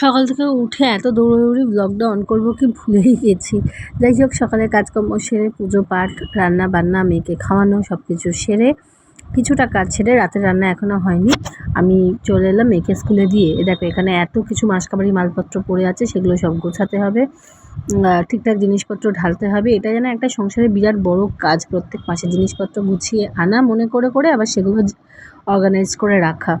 সকাল থেকে উঠে এত দৌড়াদৌড়ি ব্লগটা অন করব কি ভুলেই গেছি। যাই হোক সকালে কাজকর্ম সেরে পুজো পাঠ, রান্না বান্না, মেয়েকে খাওয়ানো সব কিছু সেরে কিছুটা কাজ ছেড়ে রাতের রান্না এখনও হয়নি। আমি চলে এলাম মেয়েকে স্কুলে দিয়ে। দেখো, এখানে এত কিছু মাসকাবারি মালপত্র পড়ে আছে, সেগুলো সব গোছাতে হবে। ঠিকঠাক জিনিসপত্র ঢালতে হবে। এটা যেন একটা সংসারে বিরাট বড় কাজ, প্রত্যেক মাসে জিনিসপত্র গুছিয়ে আনা, মনে করে করে আবার সেগুলো অর্গানাইজ করে রাখা।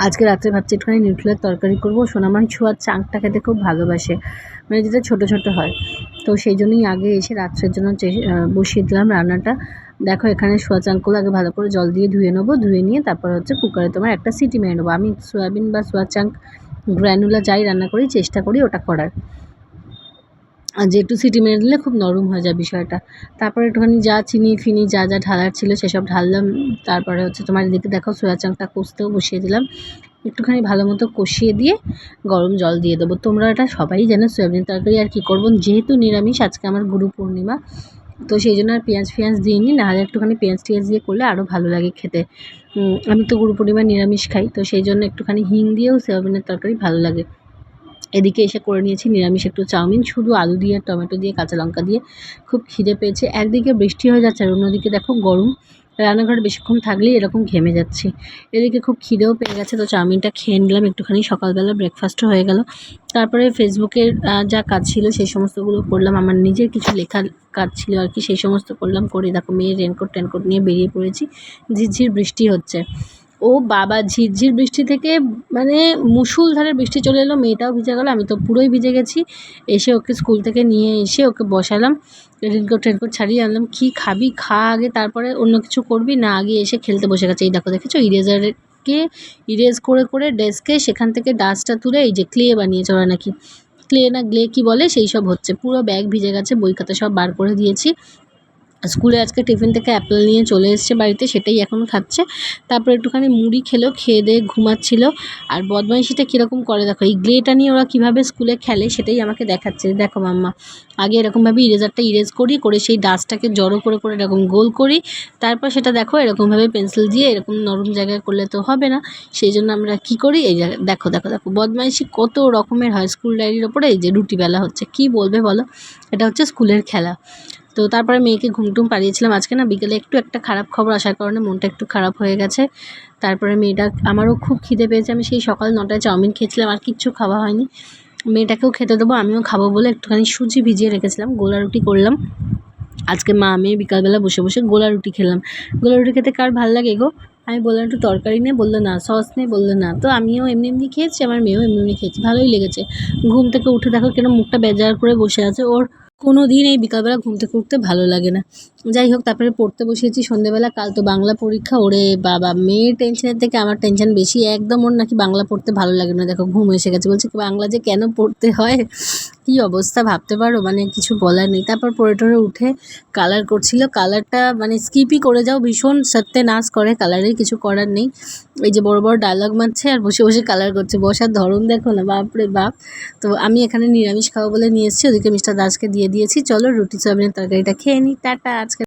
আজকে রাত্রে ভাবছি একটুখানি নিউট্রেলের তরকারি করব। সোনামান ছোঁয়ার চাঁকটা খেতে খুব ভালোবাসে। মানে যেটা ছোটো ছোটো হয়। তো সেই জন্যই আগে এসে রাত্রের জন্য বসিয়ে দিলাম রান্নাটা। দেখো এখানে সোয়া চাঁকগুলো আগে ভালো করে জল দিয়ে ধুয়ে নেব। ধুয়ে নিয়ে তারপর হচ্ছে কুকারে তোমার একটা সিটি মেরে নেব। আমি সোয়াবিন বা সোয়া চাঁক গ্র্যানুলা যাই রান্না করি, চেষ্টা করি ওটা করার। আর একটু সিটি মেরে দিলে খুব নরম হয়ে যায় বিষয়টা। তারপরে একটুখানি যা চিনি ফিনি যা যা ঢালার ছিল সেসব ঢাললাম। তারপরে হচ্ছে তোমার এদিকে দেখো সোয়া চাংটা কষতেও বসিয়ে দিলাম। একটুখানি ভালো মতো কষিয়ে দিয়ে গরম জল দিয়ে দেবো। তোমরা এটা সবাই জানো সয়াবিন তরকারি আর কী করব। যেহেতু নিরামিষ, আজকে আমার গুরু পূর্ণিমা। তো সেই জন্য আর পেঁয়াজ ফেঁয়াজ দিইনি। নাহলে একটুখানি পেঁয়াজ টিয়াজ দিয়ে করলে আরও ভালো লাগে খেতে। আমি তো গুরু পূর্ণিমা নিরামিষ খাই। তো সেই জন্য একটুখানি হিং দিয়েও সয়াবিনের তরকারি ভালো লাগে। এদিকে এসে করে নিয়েছি নিরামিষ একটু চাউমিন, শুধু আলু দিয়ে টমেটো দিয়ে, কাঁচা লঙ্কা দিয়ে। খুব খিদে পেয়েছে। একদিকে বৃষ্টি হয়ে যাচ্ছে আর অন্যদিকে দেখো গরম। রান্নাঘরে বেশিক্ষণ থাকলেই এরকম ঘেমে যাচ্ছি। এদিকে খুব খিদেও পেয়ে গেছে, তো চাউমিনটা খেয়ে নিলাম একটুখানি। সকালবেলা ব্রেকফাস্টও হয়ে গেল। তারপরে ফেসবুকের যা কাজ ছিল সেই সমস্তগুলো করলাম। আমার নিজের কিছু লেখার কাজ ছিল আর কি, সেই সমস্ত করলাম। করে দেখো মেয়ের রেনকোট টেনকোট নিয়ে বেরিয়ে পড়েছি। ঝিরঝির বৃষ্টি হচ্ছে। ও বাবা ঝিরঝির বৃষ্টি থেকে মানে মুষলধারে বৃষ্টি চলে এলো, মেয়েটাও ভিজে গেলো, আমি তো পুরোই ভিজে গেছি। এসে ওকে স্কুল থেকে নিয়ে এসে ওকে বসালাম রেনকোট টেনকোট ছাড়িয়ে আনলাম, কী খাবি? খা আগে, তারপরে অন্য কিছু করবি? না, আগে এসে খেলতে বসে গেছে। এই দেখো, দেখেছ? ইরেজারকে ইরেজ করে করে ডেস্কে সেখান থেকে ডাস্টটা তুলে এই যে ক্লে বানিয়েছে ওরা নাকি। ক্লে না গ্লে কি বলে, সেই সব হচ্ছে। পুরো ব্যাগ ভিজে গেছে, বই খাতা সব বার করে দিয়েছি। স্কুলে আজকে টিফিন থেকে অ্যাপেল নিয়ে চলে এসেছে বাড়িতে, সেটাই এখন খাচ্ছে তারপর একটুখানি মুড়ি খেলো, খেয়ে দিয়ে ঘুমাচ্ছিল। আর বদমাইশিটা কীরকম করে দেখো, এই গ্লেটা নিয়ে ওরা কীভাবে স্কুলে খেলে সেটাই আমাকে দেখাচ্ছে। দেখো মাম্মা, আগে এরকমভাবে ইরেজারটা ইরেজ করি, করে সেই ডাস্টটাকে জড়ো করে করে এরকম গোল করি। তারপর সেটা দেখো, এরকমভাবে পেন্সিল দিয়ে এরকম নরম জায়গায় করলে তো হবে না। সেই জন্য আমরা কী করি, এই দেখো দেখো দেখো, বদমাইশি কত রকমের হয় স্কুল ডায়েরির ওপরে, এই যে রুটি বেলা হচ্ছে, কি বলবে বলো? এটা হচ্ছে স্কুলের খেলা। তো তারপরে মেয়েকে ঘুম টুম পাড়িয়েছিলাম। আজকে না বিকেলে একটু একটা খারাপ খবর আসার কারণে মনটা একটু খারাপ হয়ে গেছে। তারপরে মেয়েটা, আমারও খুব খিদে পেয়েছে। আমি সেই সকাল নটায় চাউমিন খেয়েছিলাম, আর কিচ্ছু খাওয়া হয়নি। মেয়েটাকেও খেতে দেবো, আমিও খাব বলে একটুখানি সুজি ভিজিয়ে রেখেছিলাম, গোলা রুটি করলাম। আজকে মা, আমি বিকালবেলা বসে বসে গোলা রুটি খেলাম। গোলা রুটি খেতে কার ভালো লাগে গো? আমি বললাম, একটু তরকারি নেই বলল, না, সস নেই বলল, না। তো আমিও এমনি এমনি খেয়েছি, আমার মেয়েও এমনি এমনি খেয়েছি। ভালোই লেগেছে। ঘুম থেকে উঠে দেখো কেন মুখটা বেজার করে বসে আছে। ওর কোনো দিন এই বিকালবেলা ঘুম থেকে উঠতে ভালো লাগে না। যাই হোক, তারপরে পড়তে বসিয়েছি সন্ধেবেলা। কাল তো বাংলা পরীক্ষা। ওরে বাবা, মেয়ের টেনশনের থেকে আমার টেনশন বেশি। একদম ওর নাকি বাংলা পড়তে ভালো লাগে না। দেখো, ঘুম এসে গেছে। বলছে, বাংলা যে কেন পড়তে হয়? কী অবস্থা ভাবতে পারো? মানে কিছু বলার নেই। তারপর পরে টরে উঠে কালার করছিল। কালারটা মানে স্কিপই করে যাও। ভীষণ সত্যে নাচ করে কালারের কিছু করার নেই। এই যে বড় বড় ডায়লগ মারছে আর বসে বসে কালার করছে। বসার ধরন দেখো না, বাপরে বাপ। তো আমি এখানে নিরামিষ খাওয়া বলে নিয়ে এসেছি। ওদিকে মিস্টার দাসকে দিয়ে দিয়েছি। চলো রুটি, সয়াবিনের তরকারিটা খেয়ে নিই টাটা, আজকে